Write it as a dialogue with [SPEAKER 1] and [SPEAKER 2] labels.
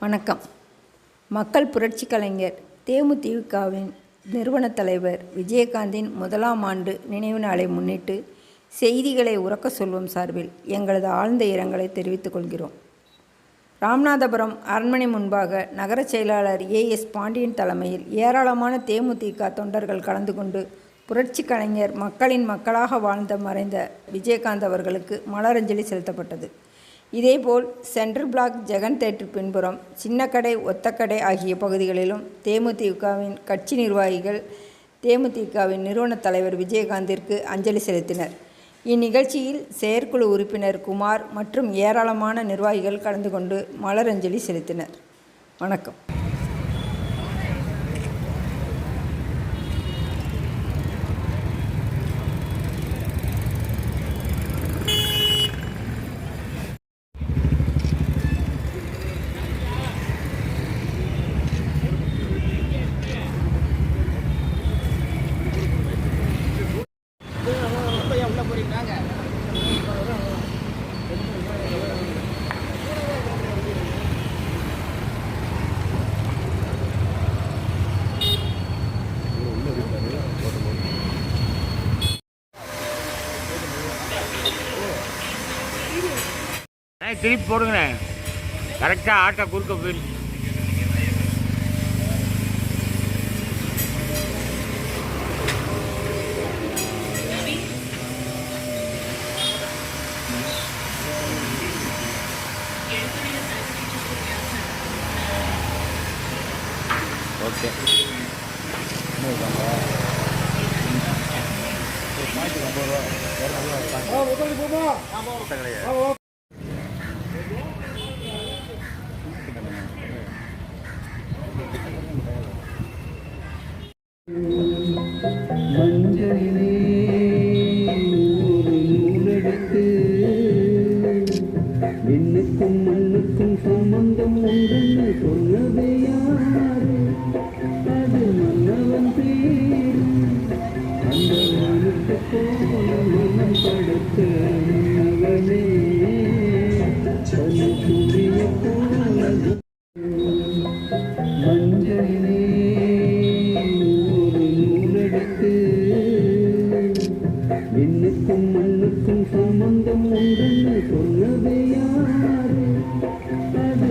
[SPEAKER 1] வணக்கம். மக்கள் புரட்சி கலைஞர் தேமுதிகவின் நிறுவனத் தலைவர் விஜயகாந்தின் முதலாம் ஆண்டு நினைவு நாளை முன்னிட்டு செய்திகளை உறக்க சொல்வோம் சார்பில் எங்களது ஆழ்ந்த இரங்கலை தெரிவித்துக் கொள்கிறோம். ராமநாதபுரம் அரண்மனை முன்பாக நகரச் செயலாளர் ஏஎஸ் பாண்டியன் தலைமையில் ஏராளமான தேமுதிக தொண்டர்கள் கலந்து கொண்டு புரட்சி கலைஞர் மக்களின் மக்களாக வாழ்ந்த மறைந்த விஜயகாந்த் அவர்களுக்கு மலரஞ்சலி செலுத்தப்பட்டது. இதேபோல் சென்ட்ரல் பிளாக் ஜெகன் தேட்டர் பின்புறம் சின்னக்கடை ஒத்தக்கடை ஆகிய பகுதிகளிலும் தேமுதிகவின் கட்சி நிர்வாகிகள் தேமுதிகவின் நிறுவனத் தலைவர் விஜயகாந்திற்கு அஞ்சலி செலுத்தினர். இந்நிகழ்ச்சியில் செயற்குழு உறுப்பினர் குமார் மற்றும் ஏராளமான நிர்வாகிகள் கலந்து கொண்டு மலரஞ்சலி செலுத்தினர். வணக்கம்.
[SPEAKER 2] திருப்பி போடுங்கண்ணே. கரெக்டாக ஆட்டை குறுக்க போயிருக்கு ஓகே.
[SPEAKER 3] மஞ்சளிலே ஒரு நூலெடுத்து விண்ணுக்கும் மண்ணுக்கும் சம்பந்தம் உண்டென்று சொல்ல படுத்த மன்னவனே தன்னை சூரிய மஞ்சளிலே ஒரு நூலெடுத்து விண்ணுக்கும் மண்ணுக்கும் சம்பந்தம் உண்டென்று சொன்னது யாரு? அது